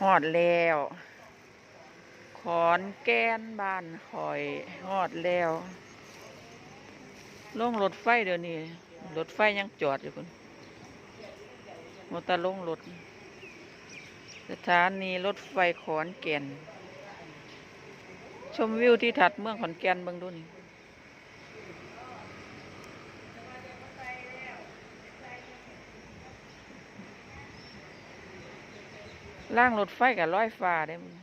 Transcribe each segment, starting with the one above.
ฮอดแล้ว ขอนแก่นบ้านคอยฮอดแล้วลงรถไฟเดี๋ยวนี้รถไฟยังจอดอยู่คุณมอเตอร์ลงรถ สถานีรถไฟขอนแก่น ชมวิวที่ถัดเมืองขอนแก่นเบิ่งดูนี่ ล่างรถไฟกับร้อยฟ้าได้มั้ย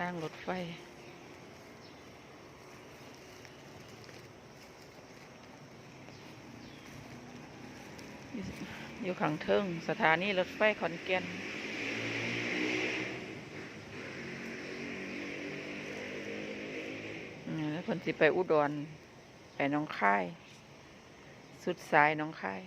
ล่างรถไฟ อยู่ขังเทิงสถานีรถไฟขอนแก่นแล้วคนสิไปอุดร ไปน้องค่าย สุดสายน้องค่าย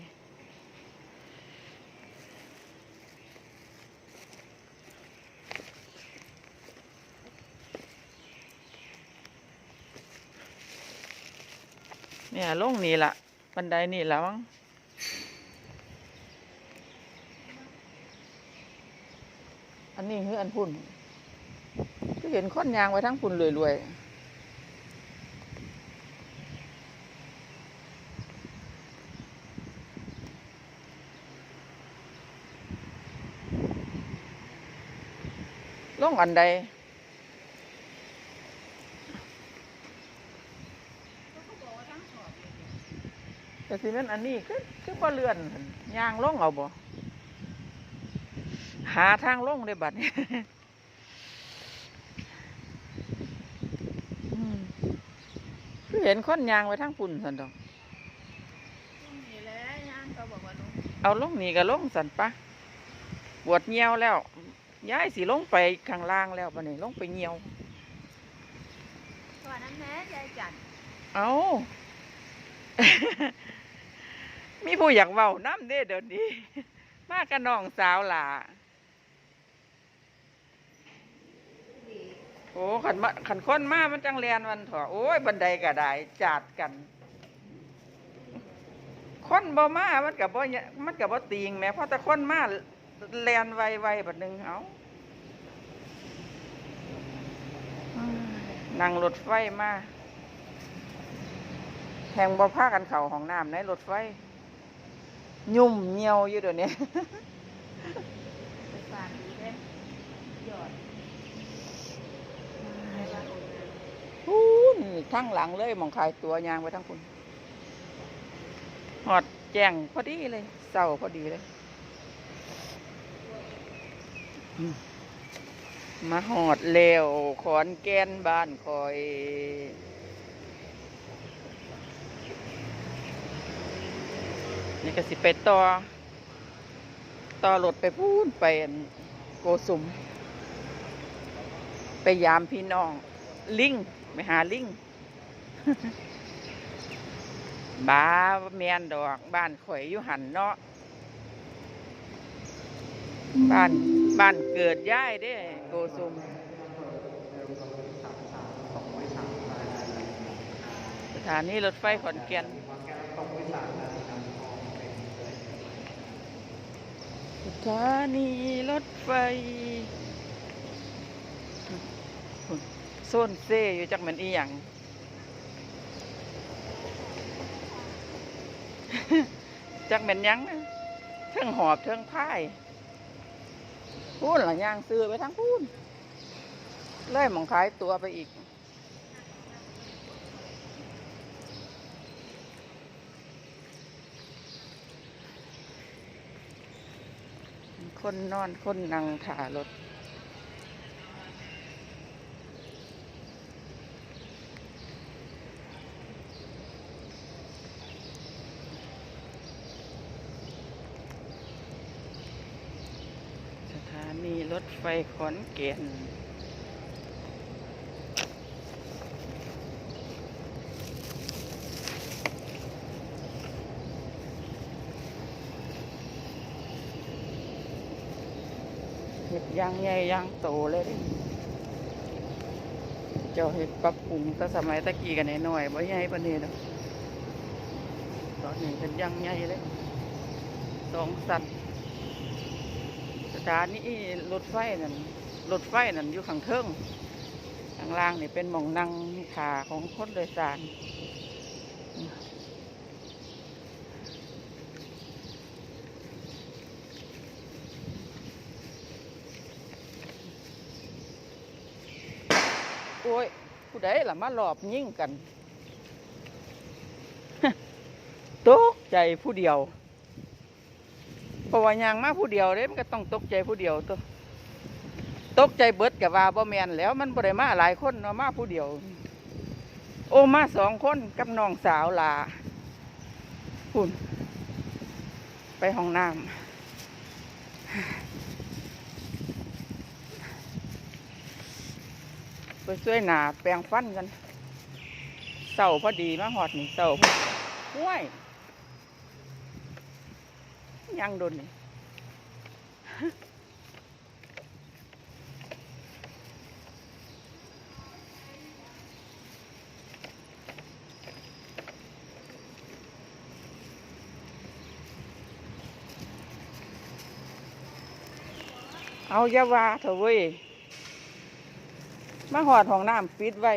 เนี่ยลงนี่ละบันไดนี่ละมั้ง อันนี้คืออันพุ่น ก็เห็นคนยางไว้ทั้งพุ่นรวยๆลงอันใดแต่สิเป็นอันนี้คือคือบ่เลื่อนย่างลงเอาบ่ หาทางลงได้บัดนี้อืมคือเห็นคนยางไว้ทางปุ่นสันดอกนี่แหละย่างเขาบอกว่าลงเอาลงนี่ก็ลงสันปะปวดเงียวแล้วย้ายสิลงไปข้างล่างแล้วบัดนี้ลงไปเงียวก่อนนั้นแม่ยายจันเอามีผู้อยากเว้าน้ำเด้เดี๋ยวนี้มากับน้องสาวหล่ะ โอ้ขันมาขันค้นมามันจังเรียนวันเถอะโอ้ยบันไดก็ไดจาดกัน ค้นบ่มามันกับบ่เนี่ยมันกับบ่ตีงแหม่เพราะแต่ค้นมาแลนไวไวๆบัดหนึงเอานั่งรถไฟมาแหงบ่พากันเข่าห้องน้ำในรถไฟ ยุ่มเหี่ยวอยู่เดี๋ยวนี้ ไปฝากดีเด้หยอด พูน ทั้งหลังเลยมองขายตัวยางไปทั้งคุณหอดแจ้งพอดีเลยเศร้าพอดีเลยมาหอดเร็วขอนแก่นบ้านคอย นี่ก็สิไปต่อ ต่อรถไปพูนไปอั่นโกสุม ไปยามพี่น้อง ลิงไปหาลิง บ้าแมนดอก บ้านข่อยอยู่หันเนาะบ้านบ้านเกิดย่ายเด้โกซุมสถานีรถไฟขอนแก่นสถานีรถไฟโซนเซอยู่จักแมันอีหยัง จักแมันยังเทิงหอบเทิงพ่ายพูนหลังยางซื้อไปทั้งพูนไล่หมองขายตัวไปอีก คนนอนคนนั่งถ่ารถ สถานี รถไฟขอนแก่นเห็ดย่างใหญ่ย่างโตเลยเจ้าเห็ดปรับปรุงแต่สมัยตะกี้กันน้อยๆบ่ใหญ่ปานนี้ดอกตอนนี้เป็นย่างใหญ่เลยสองสัตว์ ถานีรถไฟนั่นรถไฟนั่นอยู่ข้างเทิงข้างล่างนี่เป็นหมองนั่งขาของคนโดยสารโอ้ยผู้ใดล่ะมาหลอบยิ่งกันตกใจผู้เดียว เพราะว่ายางมาผู้เดียวเด้มันก็ต้องตกใจผู้เดียวตัวตกใจเบิดกับว่าบ่แมนแล้วมันบ่ได้มาหลายคนเนาะมาผู้เดียว โอ้มาสองคนกับน้องสาวหลาคุณไปห้องน้ำไปช่วยหนาแปลงฟันกันเสาพอดีมาหอดนี่เสาห้วย ยังโดนนี่เอาอยาวาเถอะเว้ยมาหอดห้องน้ำปิดไว้